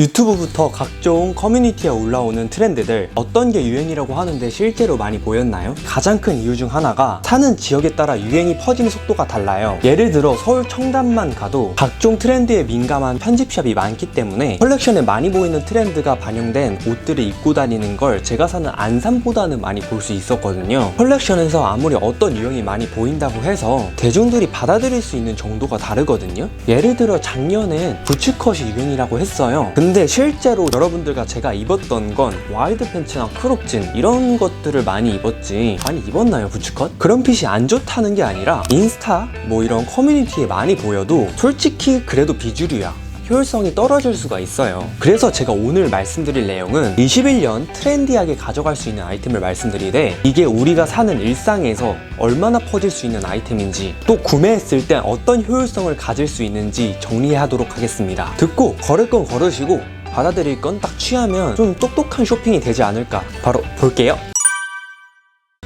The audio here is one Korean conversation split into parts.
유튜브부터 각종 커뮤니티에 올라오는 트렌드들 어떤 게 유행이라고 하는데 실제로 많이 보였나요? 가장 큰 이유 중 하나가 사는 지역에 따라 유행이 퍼지는 속도가 달라요. 예를 들어 서울 청담만 가도 각종 트렌드에 민감한 편집샵이 많기 때문에 컬렉션에 많이 보이는 트렌드가 반영된 옷들을 입고 다니는 걸 제가 사는 안산보다는 많이 볼 수 있었거든요. 컬렉션에서 아무리 어떤 유형이 많이 보인다고 해서 대중들이 받아들일 수 있는 정도가 다르거든요. 예를 들어 작년엔 부츠컷이 유행이라고 했어요. 근데 실제로 여러분들과 제가 입었던 건 와이드 팬츠나 크롭진 이런 것들을 많이 입었지 많이 입었나요 부츠컷? 그런 핏이 안 좋다는 게 아니라 인스타 뭐 이런 커뮤니티에 많이 보여도 솔직히 그래도 비주류야 효율성이 떨어질 수가 있어요. 그래서 제가 오늘 말씀드릴 내용은 21년 트렌디하게 가져갈 수 있는 아이템을 말씀드리되 이게 우리가 사는 일상에서 얼마나 퍼질 수 있는 아이템인지 또 구매했을 때 어떤 효율성을 가질 수 있는지 정리하도록 하겠습니다. 듣고 걸을 건 걸으시고 받아들일 건 딱 취하면 좀 똑똑한 쇼핑이 되지 않을까 바로 볼게요.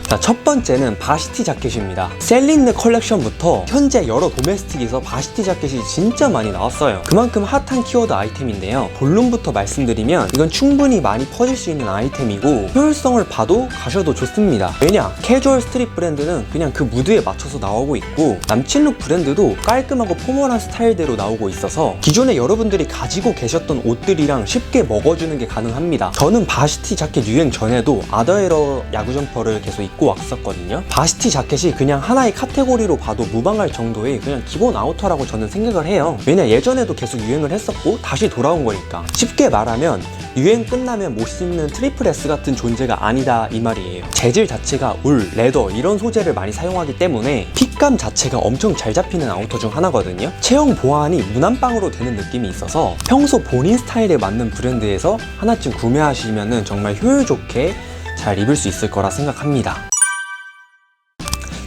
자, 첫 번째는 바시티 자켓입니다. 셀린느 컬렉션부터 현재 여러 도메스틱에서 바시티 자켓이 진짜 많이 나왔어요. 그만큼 핫한 키워드 아이템인데요. 본론부터 말씀드리면 이건 충분히 많이 퍼질 수 있는 아이템이고 효율성을 봐도 가셔도 좋습니다. 왜냐? 캐주얼 스트릿 브랜드는 그냥 그 무드에 맞춰서 나오고 있고 남친룩 브랜드도 깔끔하고 포멀한 스타일대로 나오고 있어서 기존에 여러분들이 가지고 계셨던 옷들이랑 쉽게 먹어주는 게 가능합니다. 저는 바시티 자켓 유행 전에도 아더에러 야구 점퍼를 계속 입고 왔었거든요. 바시티 자켓이 그냥 하나의 카테고리로 봐도 무방할 정도의 그냥 기본 아우터라고 저는 생각을 해요. 왜냐 예전에도 계속 유행을 했었고 다시 돌아온 거니까. 쉽게 말하면 유행 끝나면 못 씹는 트리플 S 같은 존재가 아니다 이 말이에요. 재질 자체가 울, 레더 이런 소재를 많이 사용하기 때문에 핏감 자체가 엄청 잘 잡히는 아우터 중 하나거든요. 체형 보완이 무난빵으로 되는 느낌이 있어서 평소 본인 스타일에 맞는 브랜드에서 하나쯤 구매하시면 정말 효율 좋게 잘 입을 수 있을 거라 생각합니다.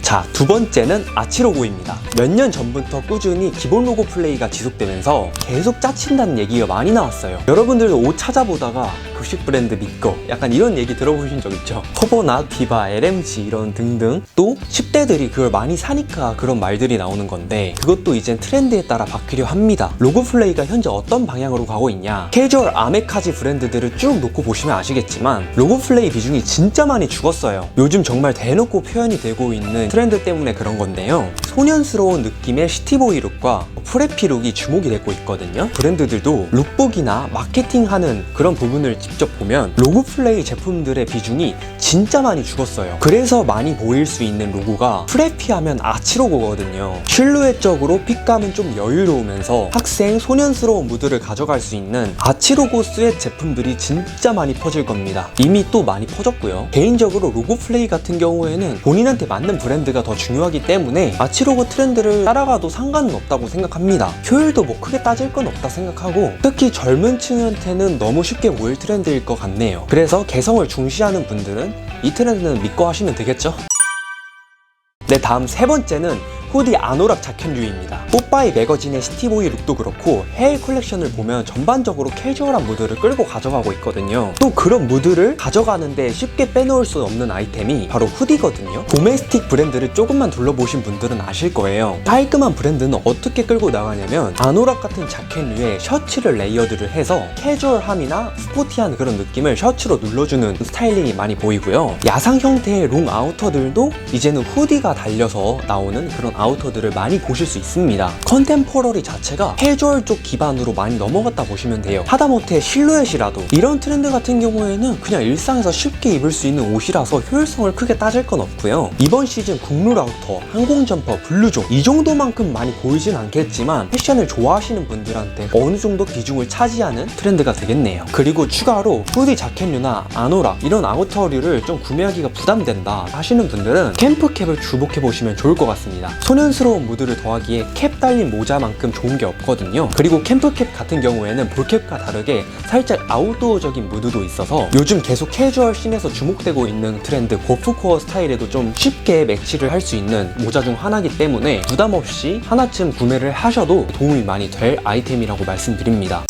자, 두 번째는 아치로고입니다. 몇 년 전부터 꾸준히 기본 로고 플레이가 지속되면서 계속 짜친다는 얘기가 많이 나왔어요. 여러분들도 옷 찾아보다가 급식 브랜드 믿고 약간 이런 얘기 들어보신 적 있죠? 터보나, 디바, LMG 이런 등등 또 10대들이 그걸 많이 사니까 그런 말들이 나오는 건데 그것도 이젠 트렌드에 따라 바뀌려 합니다. 로고 플레이가 현재 어떤 방향으로 가고 있냐? 캐주얼 아메카지 브랜드들을 쭉 놓고 보시면 아시겠지만 로고 플레이 비중이 진짜 많이 죽었어요. 요즘 정말 대놓고 표현이 되고 있는 트렌드 때문에 그런 건데요. 소년스러운 느낌의 시티보이 룩과 프레피 룩이 주목이 되고 있거든요. 브랜드들도 룩북이나 마케팅하는 그런 부분을 직접 보면 로고 플레이 제품들의 비중이 진짜 많이 죽었어요. 그래서 많이 보일 수 있는 로고가 프레피 하면 아치 로고거든요. 실루엣적으로 핏감은 좀 여유로우면서 학생 소년스러운 무드를 가져갈 수 있는 아치 로고 스웨트 제품들이 진짜 많이 퍼질 겁니다. 이미 또 많이 퍼졌고요. 개인적으로 로고 플레이 같은 경우에는 본인한테 맞는 브랜드가 더 중요하기 때문에 아치 로고 트렌드를 따라가도 상관은 없다고 생각합니다. 효율도 뭐 크게 따질 건 없다 생각하고 특히 젊은 층한테는 너무 쉽게 모일 트렌드 일 것 같네요. 그래서 개성을 중시하는 분들은 이 트렌드는 믿고 하시면 되겠죠? 네, 다음 세 번째는 후디 아노락 자켓 류입니다. 뽀빠이 매거진의 시티보이 룩도 그렇고 해외 컬렉션을 보면 전반적으로 캐주얼한 무드를 끌고 가져가고 있거든요. 또 그런 무드를 가져가는데 쉽게 빼놓을 수 없는 아이템이 바로 후디거든요. 도메스틱 브랜드를 조금만 둘러보신 분들은 아실 거예요. 깔끔한 브랜드는 어떻게 끌고 나가냐면 아노락 같은 자켓 류에 셔츠를 레이어드를 해서 캐주얼함이나 스포티한 그런 느낌을 셔츠로 눌러주는 스타일링이 많이 보이고요. 야상 형태의 롱 아우터들도 이제는 후디가 달려서 나오는 그런 아우터들을 많이 보실 수 있습니다. 컨템포러리 자체가 캐주얼 쪽 기반으로 많이 넘어갔다 보시면 돼요. 하다못해 실루엣이라도 이런 트렌드 같은 경우에는 그냥 일상에서 쉽게 입을 수 있는 옷이라서 효율성을 크게 따질 건 없고요. 이번 시즌 국룰 아우터, 항공 점퍼, 블루종 이 정도만큼 많이 보이진 않겠지만 패션을 좋아하시는 분들한테 어느 정도 비중을 차지하는 트렌드가 되겠네요. 그리고 추가로 후디 자켓류나 아노락 이런 아우터류를 좀 구매하기가 부담된다 하시는 분들은 캠프캡을 주목해 보시면 좋을 것 같습니다. 소년스러운 무드를 더하기에 캡 달린 모자만큼 좋은 게 없거든요. 그리고 캠프캡 같은 경우에는 볼캡과 다르게 살짝 아웃도어적인 무드도 있어서 요즘 계속 캐주얼 씬에서 주목되고 있는 트렌드 고프코어 스타일에도 좀 쉽게 매치를 할 수 있는 모자 중 하나이기 때문에 부담 없이 하나쯤 구매를 하셔도 도움이 많이 될 아이템이라고 말씀드립니다.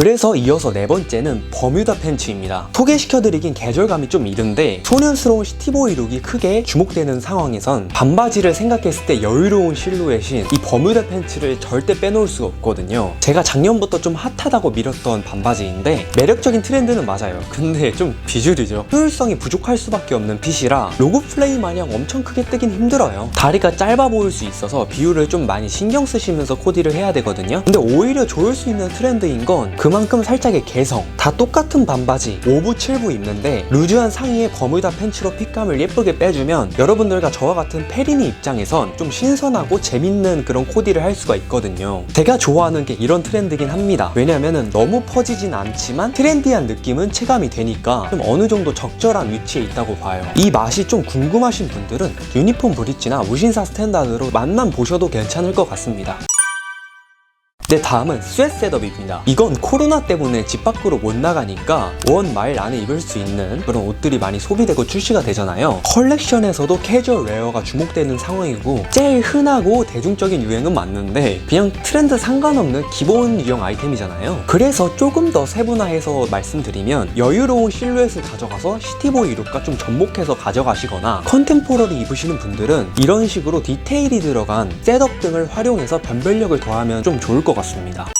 그래서 이어서 네 번째는 버뮤다 팬츠입니다. 소개시켜드리긴 계절감이 좀 이른데 소년스러운 시티보이 룩이 크게 주목되는 상황에선 반바지를 생각했을 때 여유로운 실루엣인 이 버뮤다 팬츠를 절대 빼놓을 수가 없거든요. 제가 작년부터 좀 핫하다고 밀었던 반바지인데 매력적인 트렌드는 맞아요. 근데 좀 비주류죠. 효율성이 부족할 수밖에 없는 핏이라 로고 플레이 마냥 엄청 크게 뜨긴 힘들어요. 다리가 짧아 보일 수 있어서 비율을 좀 많이 신경 쓰시면서 코디를 해야 되거든요. 근데 오히려 좋을 수 있는 트렌드인 건그 만큼 살짝의 개성. 다 똑같은 반바지 5부 7부 입는데 루즈한 상의에 버뮤다 팬츠로 핏감을 예쁘게 빼주면 여러분들과 저와 같은 페리니 입장에선 좀 신선하고 재밌는 그런 코디를 할 수가 있거든요. 제가 좋아하는 게 이런 트렌드긴 합니다. 왜냐면은 너무 퍼지진 않지만 트렌디한 느낌은 체감이 되니까 좀 어느 정도 적절한 위치에 있다고 봐요. 이 맛이 좀 궁금하신 분들은 유니폼 브릿지나 무신사 스탠다드로 맛만 보셔도 괜찮을 것 같습니다. 네, 다음은 스웨트 셋업입니다. 이건 코로나 때문에 집 밖으로 못 나가니까 원 마일 안에 입을 수 있는 그런 옷들이 많이 소비되고 출시가 되잖아요. 컬렉션에서도 캐주얼 웨어가 주목되는 상황이고 제일 흔하고 대중적인 유행은 맞는데 그냥 트렌드 상관없는 기본 유형 아이템이잖아요. 그래서 조금 더 세분화해서 말씀드리면 여유로운 실루엣을 가져가서 시티보이 룩과 좀 접목해서 가져가시거나 컨템포러리 입으시는 분들은 이런 식으로 디테일이 들어간 셋업 등을 활용해서 변별력을 더하면 좀 좋을 것 같 습니다.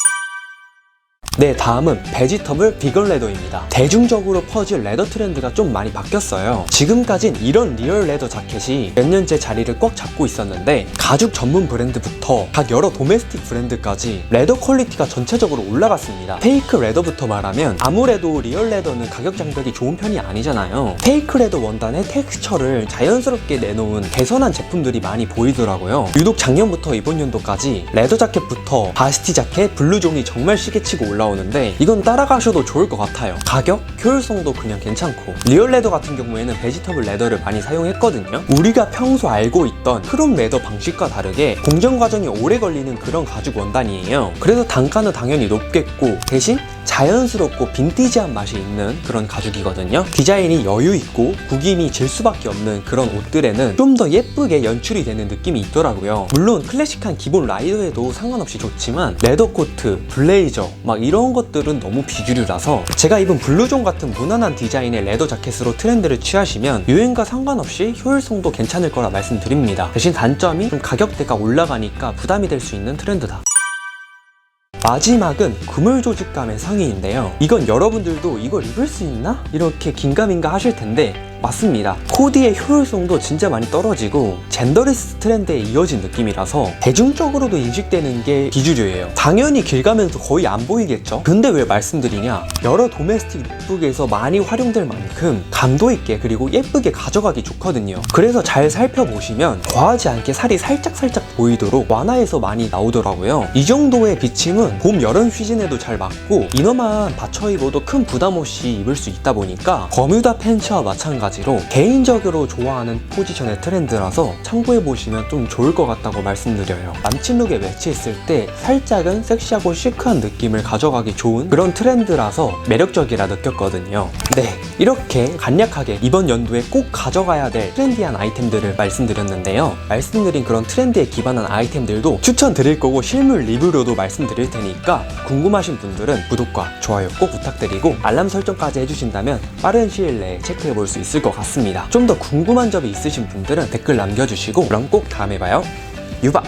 네, 다음은 베지터블 비건 레더입니다. 대중적으로 퍼질 레더 트렌드가 좀 많이 바뀌었어요. 지금까진 이런 리얼 레더 자켓이 몇 년째 자리를 꽉 잡고 있었는데 가죽 전문 브랜드부터 각 여러 도메스틱 브랜드까지 레더 퀄리티가 전체적으로 올라갔습니다. 페이크 레더부터 말하면 아무래도 리얼 레더는 가격 장벽이 좋은 편이 아니잖아요. 페이크 레더 원단의 텍스처를 자연스럽게 내놓은 개선한 제품들이 많이 보이더라고요. 유독 작년부터 이번 연도까지 레더 자켓부터 바스티 자켓, 블루종이 정말 시계치고 올라오 는데 이건 따라가셔도 좋을 것 같아요. 가격, 효율성도 그냥 괜찮고 리얼 레더 같은 경우에는 베지터블 레더를 많이 사용했거든요. 우리가 평소 알고 있던 크롬 레더 방식과 다르게 공정 과정이 오래 걸리는 그런 가죽 원단이에요. 그래서 단가는 당연히 높겠고 대신 자연스럽고 빈티지한 맛이 있는 그런 가죽이거든요. 디자인이 여유 있고 구김이 질 수밖에 없는 그런 옷들에는 좀 더 예쁘게 연출이 되는 느낌이 있더라고요. 물론 클래식한 기본 라이더에도 상관없이 좋지만 레더 코트, 블레이저 막 이런 것들은 너무 비주류라서 제가 입은 블루존 같은 무난한 디자인의 레더 자켓으로 트렌드를 취하시면 유행과 상관없이 효율성도 괜찮을 거라 말씀드립니다. 대신 단점이 좀 가격대가 올라가니까 부담이 될 수 있는 트렌드다. 마지막은 그물 조직감의 상의인데요. 이건 여러분들도 이걸 입을 수 있나? 이렇게 긴가민가 하실 텐데 맞습니다. 코디의 효율성도 진짜 많이 떨어지고 젠더리스 트렌드에 이어진 느낌이라서 대중적으로도 인식되는 게 비주류예요. 당연히 길 가면서 거의 안 보이겠죠? 근데 왜 말씀드리냐? 여러 도메스틱 룩북에서 많이 활용될 만큼 감도 있게 그리고 예쁘게 가져가기 좋거든요. 그래서 잘 살펴보시면 과하지 않게 살이 살짝살짝 보이도록 완화해서 많이 나오더라고요. 이 정도의 비침은 봄, 여름 시즌에도 잘 맞고 이너만 받쳐 입어도 큰 부담 없이 입을 수 있다 보니까 버뮤다 팬츠와 마찬가지 로 개인적으로 좋아하는 포지션의 트렌드라서 참고해 보시면 좀 좋을 것 같다고 말씀드려요. 남친 룩에 매치했을 때 살짝은 섹시하고 시크한 느낌을 가져가기 좋은 그런 트렌드라서 매력적이라 느꼈거든요. 네, 이렇게 간략하게 이번 연도에 꼭 가져가야 될 트렌디한 아이템들을 말씀드렸는데요. 말씀드린 그런 트렌드에 기반한 아이템들도 추천드릴 거고 실물 리뷰로도 말씀드릴 테니까 궁금하신 분들은 구독과 좋아요 꼭 부탁드리고 알람 설정까지 해주신다면 빠른 시일 내에 체크해 볼 수 있을 것 같습니다. 좀 더 궁금한 점이 있으신 분들은 댓글 남겨주시고 그럼 꼭 다음에 봐요. 유바!